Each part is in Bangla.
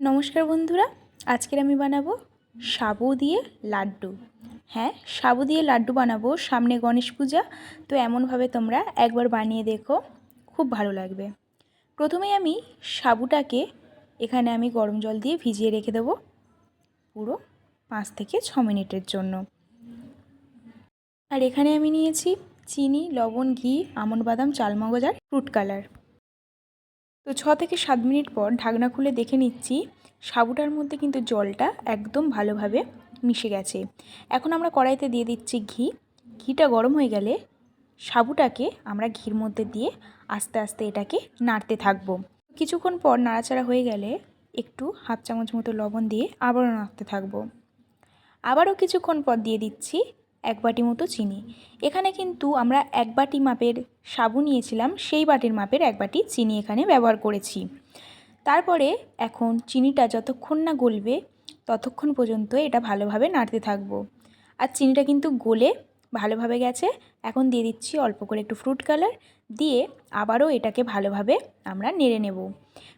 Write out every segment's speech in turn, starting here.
নমস্কার বন্ধুরা, আজকের আমি বানাবো সাবু দিয়ে লাড্ডু। হ্যাঁ সাবু দিয়ে লাড্ডু বানাবো সামনে গণেশ পূজা, তো এমনভাবে তোমরা একবার বানিয়ে দেখো, খুব ভালো লাগবে। প্রথমে আমি সাবুটাকে এখানে আমি গরম জল দিয়ে ভিজিয়ে রেখে দেবো পুরো পাঁচ থেকে ছ মিনিটের জন্য। আর এখানে আমি নিয়েছি চিনি, লবণ, ঘি আমন্ড বাদাম, চালমগজ আর ফ্রুট কালার। তো ছ থেকে সাত মিনিট পর ঢাকনা খুলে দেখে নিচ্ছি সাবুটার মধ্যে কিন্তু জলটা একদম ভালোভাবে মিশে গেছে। এখন আমরা কড়াইতে দিয়ে দিচ্ছি ঘি। ঘিটা গরম হয়ে গেলে সাবুটাকে আমরা ঘির মধ্যে দিয়ে আস্তে আস্তে এটাকে নাড়তে থাকব। কিছুক্ষণ পর নাড়াচাড়া হয়ে গেলে একটু হাফ চামচ মতো লবণ দিয়ে আবারও নাড়তে থাকব। আবারও কিছুক্ষণ পর দিয়ে দিচ্ছি এক বাটি মতো চিনি। এখানে কিন্তু আমরা এক বাটি মাপের সাবু নিয়েছিলাম, সেই বাটির মাপের এক বাটি চিনি এখানে ব্যবহার করেছি। তারপরে এখন চিনিটা যতক্ষণ না গলবে, ততক্ষণ পর্যন্ত এটা ভালোভাবে নাড়তে থাকব। আর চিনিটা কিন্তু গলে ভালোভাবে গেছে। এখন দিয়ে দিচ্ছি অল্প করে একটু ফ্রুট কালার দিয়ে আবারও এটাকে ভালোভাবে আমরা নেড়ে নেব।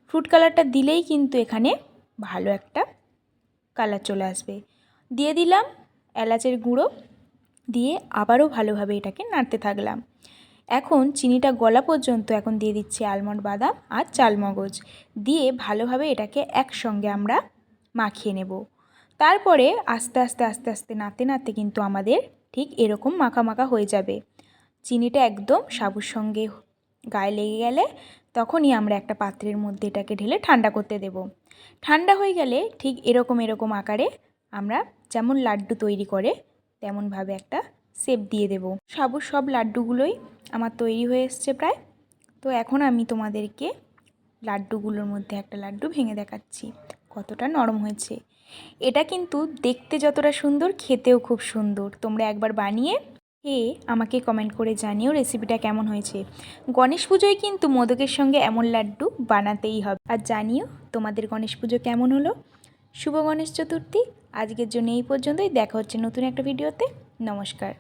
ফ্রুট কালারটা দিলেই কিন্তু এখানে ভালো একটা কালার চলে আসবে। দিয়ে দিলাম এলাচের গুঁড়ো। দিয়ে আবারও ভালোভাবে এটাকে নাড়তে থাকলাম। এখন চিনিটা গলা পর্যন্ত এখন দিয়ে দিচ্ছি আলমন্ড বাদাম আর চালমগজ। দিয়ে ভালোভাবে এটাকে একসঙ্গে আমরা মাখিয়ে নেব। তারপরে আস্তে আস্তে আস্তে আস্তে নাড়তে নাড়তে কিন্তু আমাদের ঠিক এরকম মাখা মাখা হয়ে যাবে। চিনিটা একদম সাবুর সঙ্গে গায়ে লেগে গেলে তখনই আমরা একটা পাত্রের মধ্যে এটাকে ঢেলে ঠান্ডা করতে দেব। ঠান্ডা হয়ে গেলে ঠিক এরকম এরকম আকারে আমরা যেমন লাড্ডু তৈরি করে তেমনভাবে একটা শেপ দিয়ে দেব। সাবুর সব লাড্ডুগুলোই আমার তৈরি হয়ে এসছে প্রায়। তো এখন আমি তোমাদেরকে লাড্ডুগুলোর মধ্যে একটা লাড্ডু ভেঙে দেখাচ্ছি। কতটা নরম হয়েছে। এটা কিন্তু দেখতে যতটা সুন্দর, খেতেও খুব সুন্দর। তোমরা একবার বানিয়ে হে আমাকে কমেন্ট করে জানিও রেসিপিটা কেমন হয়েছে। গণেশ পুজোয় কিন্তু মোদকের সঙ্গে এমন লাড্ডু বানাতেই হবে। আর জানিও তোমাদের গণেশ পুজো কেমন হলো। শুভ গণেশ চতুর্থী আজকের জন্য এই পর্যন্তই। দেখা হচ্ছে নতুন একটা ভিডিওতে। নমস্কার।